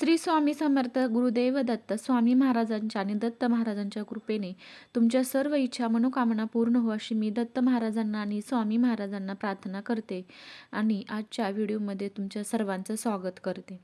श्री स्वामी समर्थ गुरुदेव दत्त स्वामी महाराजांच्या आणि दत्त महाराजांच्या कृपेने तुमच्या सर्व इच्छा मनोकामना पूर्ण हो अशी मी दत्त महाराजांना आणि स्वामी महाराजांना प्रार्थना करते आणि आजच्या व्हिडिओमध्ये तुमच्या सर्वांचं स्वागत करते.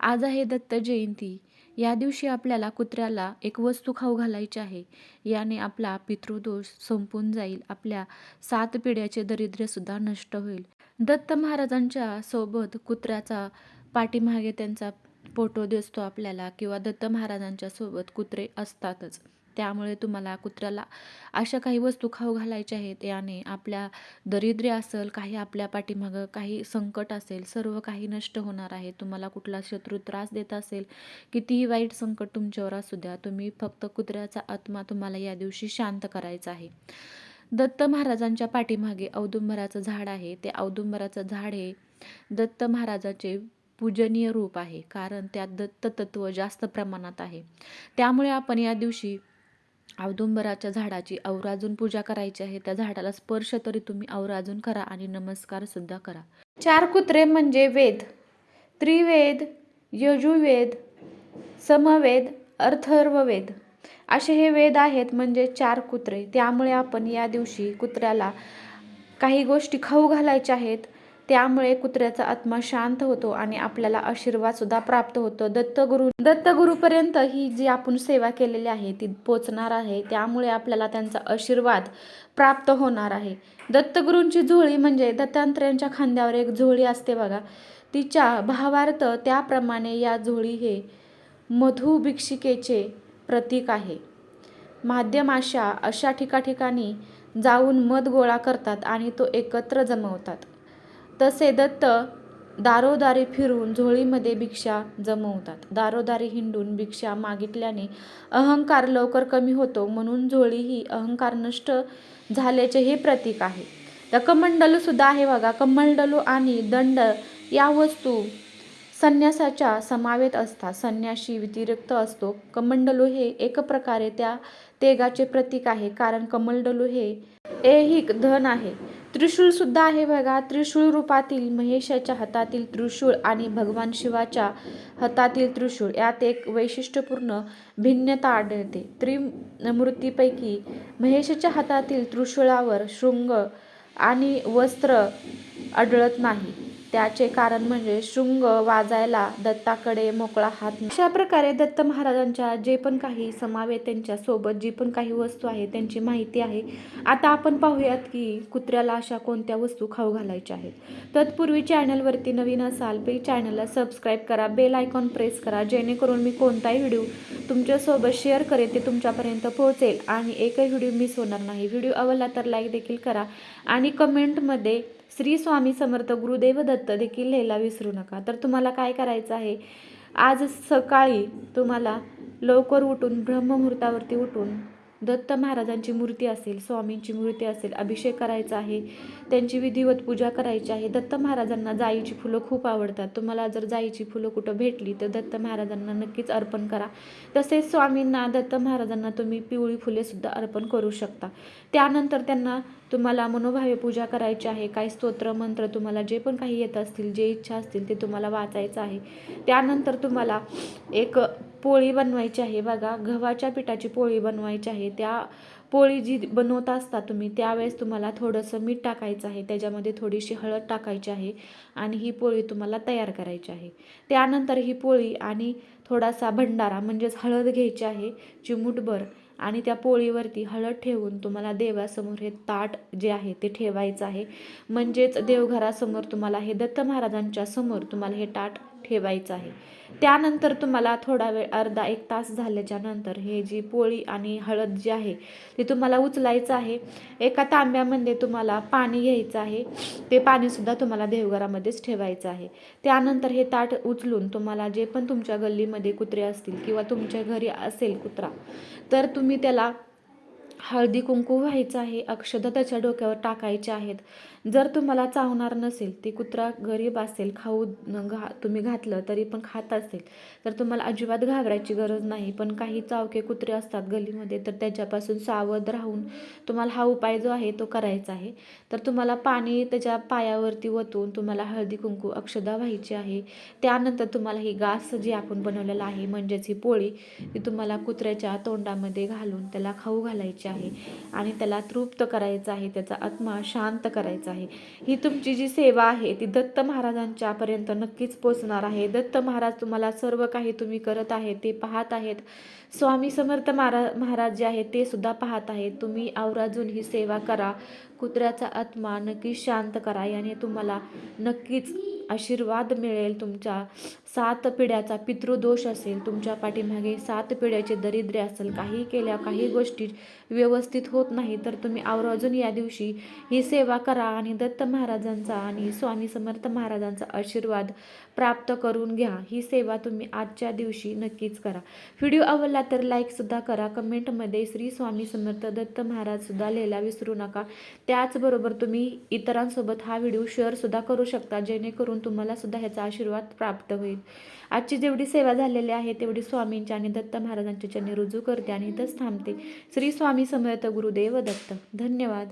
आज आहे दत्त जयंती. या दिवशी आपल्याला कुत्र्याला एक वस्तू खाऊ घालायची आहे. याने आपला पितृदोष संपून जाईल. आपल्या सात पिढ्याचे दरिद्र्यसुद्धा नष्ट होईल. दत्त महाराजांच्या सोबत कुत्र्याचा पाठीमागे त्यांचा फोटो दिसतो आपल्याला किंवा दत्त महाराजांच्या सोबत कुत्रे असतातच. त्यामुळे तुम्हाला कुत्र्याला अशा काही वस्तू खाऊ घालायच्या आहेत याने आपल्या दरिद्र्य असेल काही आपल्या पाठीमागं काही संकट असेल सर्व काही नष्ट होणार आहे. तुम्हाला कुठला शत्रू त्रास देत असेल कितीही वाईट संकट तुमच्यावर असू द्या तुम्ही फक्त कुत्र्याचा आत्मा तुम्हाला या दिवशी शांत करायचा आहे. दत्त महाराजांच्या पाठीमागे औदुंबराचं झाड आहे. ते औदुंबराचं झाड हे दत्त महाराजाचे पूजनीय रूप आहे कारण त्यात दत्ततत्व जास्त प्रमाणात आहे. त्यामुळे आपण या दिवशी औदुंबराच्या झाडाची अवराजून पूजा करायची आहे. त्या झाडाला स्पर्श तरी तुम्ही अवराजून करा आणि नमस्कार सुद्धा करा. चार कुत्रे म्हणजे वेद. त्रिवेद यजुर्वेद समवेद अर्थर्ववेद असे हे वेद आहेत म्हणजे चार कुत्रे. त्यामुळे आपण या दिवशी कुत्र्याला काही गोष्टी खाऊ घालायच्या आहेत. त्यामुळे कुत्र्याचा आत्मा शांत होतो आणि आपल्याला आशीर्वाद सुद्धा प्राप्त होतो. दत्तगुरु दत्तगुरूपर्यंत ही जी आपण सेवा केलेली आहे ती पोचणार आहे. त्यामुळे आपल्याला त्यांचा आशीर्वाद प्राप्त होणार आहे. दत्तगुरूंची झोळी म्हणजे दत्तांत्र्यांच्या खांद्यावर एक झोळी असते बघा. तिच्या भावार्थ त्याप्रमाणे या झोळी हे मधुभिक्षिकेचे प्रतीक आहे. माध्यमाशा अशा ठिकाठिकाणी जाऊन मध गोळा करतात आणि तो एकत्र जमवतात. तसे दत्त दारोदारी फिरून झोळीमध्ये भिक्षा जमवतात. दारोदारी हिंडून भिक्षा मागितल्याने अहंकार लवकर कमी होतो म्हणून झोळी ही अहंकार नष्ट झाल्याचे हे प्रतीक आहे. तर कमंडलू सुद्धा आहे बघा. कमंडलू आणि दंड या वस्तू संन्यासाच्या समावेत असतात. संन्याशी व्यतिरिक्त असतो. कमंडलू हे एक प्रकारे त्या तेगाचे प्रतीक आहे. कारण कमंडलू हे ऐहिक धन आहे. त्रिशूळ सुद्धा आहे बघा. त्रिशूळ रूपातील महेशाच्या हातातील त्रिशूळ आणि भगवान शिवाच्या हातातील त्रिशूळ यात एक वैशिष्ट्यपूर्ण भिन्नता आढळते. त्रिमूर्तीपैकी महेशाच्या हातातील त्रिशूळावर शृंग आणि वस्त्र आढळत नाही. त्याचे कारण म्हणजे शृंग वाजायला दत्ताकडे मोकळा हात अशा प्रकारे दत्त महाराजांच्या जे पण काही समावेत त्यांच्यासोबत जी पण काही वस्तू आहे त्यांची माहिती आहे. आता आपण पाहूयात की कुत्र्याला अशा कोणत्या वस्तू खाऊ घालायच्या आहेत. तत्पूर्वी चॅनलवरती नवीन असाल पे चॅनलला सबस्क्राईब करा बेल आयकॉन प्रेस करा जेणेकरून मी कोणताही व्हिडिओ तुमच्यासोबत शेअर करेन ते तुमच्यापर्यंत पोहोचेल. आणि एकही व्हिडिओ मिस होणार नाही. व्हिडिओ आवडला तर लाईक देखील करा. आणि कमेंटमध्ये श्री स्वामी समर्थ गुरुदेव दत्त देखील लिहायला विसरू नका. तर तुम्हाला काय करायचं आहे? आज सकाळी तुम्हाला लवकर उठून ब्रह्ममुहूर्तावरती उठून दत्त महाराजांची मूर्ती असेल स्वामींची मूर्ती असेल अभिषेक करायचा आहे त्यांची विधिवत पूजा करायची आहे दत्त महाराजांना जाईची फुलं खूप आवडतात. तुम्हाला जर जाईची फुलं कुठं भेटली तर दत्त महाराजांना नक्कीच अर्पण करा. तसेच स्वामींना दत्त महाराजांना तुम्ही पिवळी फुलेसुद्धा अर्पण करू शकता. त्यानंतर त्यांना तुम्हाला मनोभावे पूजा करायची आहे काही स्तोत्र मंत्र तुम्हाला जे पण काही येत असतील जे इच्छा असतील ते तुम्हाला वाचायचं आहे. त्यानंतर तुम्हाला एक पोळी बनवायची आहे बघा. गव्हाच्या पिठाची पोळी बनवायची आहे. त्या पोळी जी बनवत असता तुम्ही त्यावेळेस तुम्हाला थोडंसं मीठ टाकायचं आहे. त्याच्यामध्ये थोडीशी हळद टाकायची आहे आणि ही पोळी तुम्हाला तयार करायची आहे. त्यानंतर ही पोळी आणि थोडासा भंडारा म्हणजेच हळद घ्यायची आहे. चिमूटभर आणि त्या पोळीवरती हळद ठेवून तुम्हाला देवासमोर हे ताट जे आहे ते ठेवायचं आहे. म्हणजेच देवघरासमोर तुम्हाला हे दत्त महाराजांच्या समोर तुम्हाला हे ताट ठेवायचं आहे. त्यानंतर तुम्हाला थोडा वेळ अर्धा एक तास झाल्याच्यानंतर हे जी पोळी आणि हळद जी आहे ती तुम्हाला उचलायचं आहे. एका तांब्यामध्ये तुम्हाला पाणी घ्यायचं आहे. ते पाणीसुद्धा तुम्हाला देवघरामध्येच ठेवायचं आहे. त्यानंतर हे ताट उचलून तुम्हाला जे पण तुमच्या गल्लीमध्ये कुत्रे असतील किंवा तुमच्या घरी असेल कुत्रा तर तुम्ही त्याला हळदी कुंकू व्हायचं आहे अक्षदा त्याच्या डोक्यावर टाकायच्या आहेत. जर तुम्हाला चावणार नसेल ते कुत्रा गरीब असेल खाऊ घा तुम्ही घातलं तरी पण खात असेल तर तुम्हाला अजिबात घाबरायची गरज नाही. पण काही चावके कुत्रे असतात गलीमध्ये तर त्याच्यापासून सावध राहून तुम्हाला हा उपाय जो आहे तो करायचा आहे. तर तुम्हाला पाणी त्याच्या पायावरती वतून तुम्हाला हळदी कुंकू अक्षदा व्हायची आहे. त्यानंतर तुम्हाला ही गास जी आपण बनवलेलं आहे म्हणजेच ही पोळी ती तुम्हाला कुत्र्याच्या तोंडामध्ये घालून त्याला खाऊ घालायची आहे. आणि त्याला तृप्त करायचं आहे त्याचा आत्मा शांत करायचा आहे. ही तुमची जी सेवा आहे ती दत्त महाराजांच्यापर्यंत नक्कीच पोचणार आहे. दत्त महाराज तुम्हाला सर्व काही तुम्ही करत आहे ते पाहत आहेत. स्वामी समर्थ महाराज महाराज जे आहेत ते सुद्धा पाहत आहेत. तुम्ही आवराजून ही सेवा करा. कुत्र्याचा आत्मा नक्कीच शांत करा. याने तुम्हाला नक्कीच आशीर्वाद मिळेल. तुमच्या सात पिढ्याचा पितृदोष असेल. तुमच्या पाठीमागे सात पिढ्याचे दरिद्र्य असेल. काही केल्या काही गोष्टी व्यवस्थित होत नाही. तर तुम्ही आवराजून या दिवशी ही सेवा करा. आणि दत्त महाराजांचा आणि स्वामी समर्थ महाराजांचा आशीर्वाद प्राप्त करून घ्या. ही सेवा तुम्ही आजच्या दिवशी नक्कीच करा. व्हिडिओ आवडला तर लाईकसुद्धा करा. कमेंटमध्ये श्री स्वामी समर्थ दत्त महाराजसुद्धा लिहायला विसरू नका. त्याचबरोबर तुम्ही इतरांसोबत हा व्हिडिओ शेअरसुद्धा करू शकता. जेणेकरून तुम्हाला सुद्धा ह्याचा आशीर्वाद प्राप्त होईल. आजची जेवढी सेवा झालेली आहे तेवढी स्वामींच्या आणि दत्त महाराजांच्या चरणी रुजू करते आणि इथंच थांबते. श्री स्वामी समर्थ गुरुदेव दत्त. धन्यवाद.